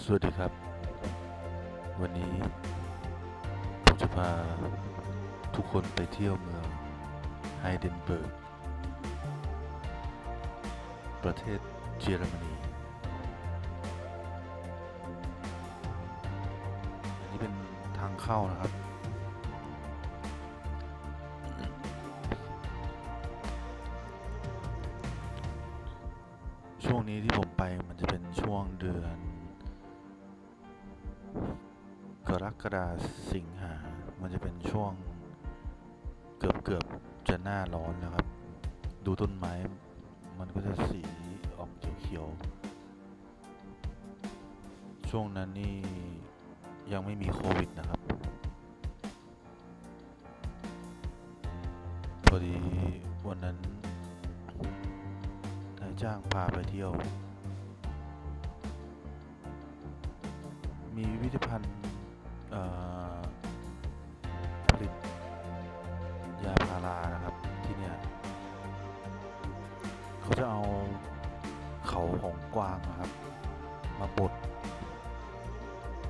สวัสดีครับ วันนี้ผมจะพาทุกคนไปเที่ยวเมืองไฮเดนเบิร์ก ประเทศเยอรมนีอันนี้เป็นทางเข้านะครับ ช่วงนี้ที่ผมไปมันจะเป็นช่วงเดือน กรกฎาสิงหา มันจะเป็นช่วงเกือบเกือบจะหน้าร้อนแล้วครับ ดูต้นไม้ มันก็จะสีออกเขียวๆ ช่วงนั้นนี่ยังไม่มีโควิดนะครับ พอดีวันนั้นนายจ้างพาไปเที่ยว มีพิพิธภัณฑ์ ผลิตยาพารานะครับที่เนี่ยเขาจะเอาเขาของกวางนะครับ มาบด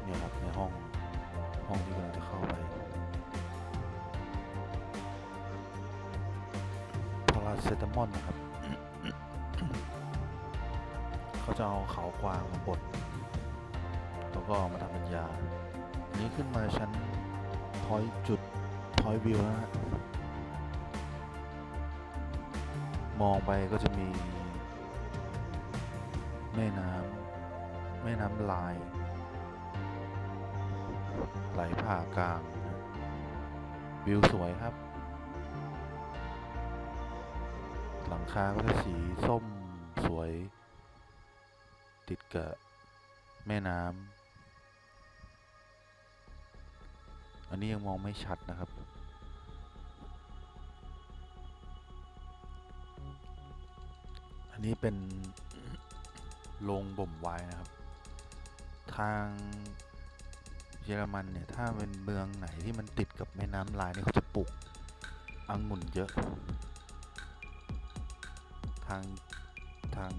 เนี่ยครับในห้องห้องที่กำลังจะเข้าไปพาราเซตามอลนะครับเขาจะเอาเขากวางมาบดแล้วก็มาทำเป็นยา นี้ขึ้นมาชั้นพอยจุดพอยวิวนะฮะมองไปก็จะมี แม่น้ำแม่น้ำลาย ไหลผ่ากลาง วิวสวยครับ หลังคาก็จะสีส้มสวย ติดกับแม่น้ำ อันนี้ยังมองไม่ชัดนะครับ อันนี้เป็นโรงบ่มไวน์นะครับ ทางเยอรมันเนี่ย ถ้าเป็นเมืองไหนที่มันติดกับแม่น้ำลายนี่เขาจะปลูกองุ่นเยอะ ทางทาง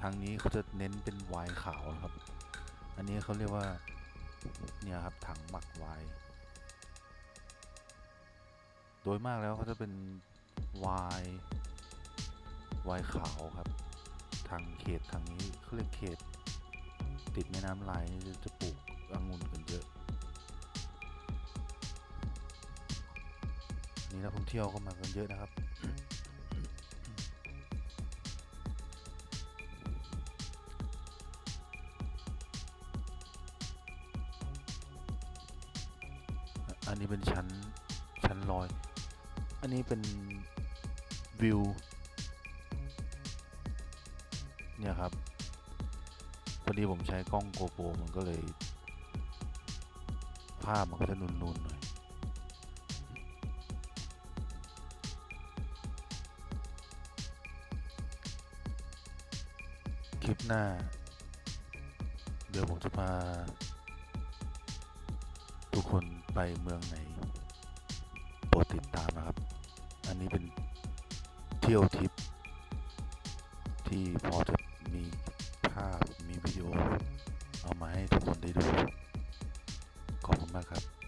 ทางนี้เขาจะเน้นเป็นไวน์ขาวครับ อันนี้เขาเรียกว่า เนี่ยครับถังหมักไวน์โดยมากแล้วเขาจะเป็นไวน์ไวน์ขาวครับ ทางเขตทางนี้เขาเรียกเขต ติดแม่น้ำลายนี่จะจะปลูกองุ่นกันเยอะนี่นักท่องเที่ยวก็มากันเยอะนะครับ อันนี้เป็นชั้น ชั้นลอย อันนี้เป็นวิว เนี่ยครับ พอดีผมใช้กล้องโกโปรมันก็เลย ภาพมันก็จะนุนๆหน่อย คลิปหน้า เดี๋ยวผมจะพา ไปเมืองไหนโปรดติดตามนะครับ อันนี้เป็นเที่ยวทิป ที่พอจะมีภาพมีวิดีโอ เอามาให้ทุกคนได้ดู ขอบคุณมากครับ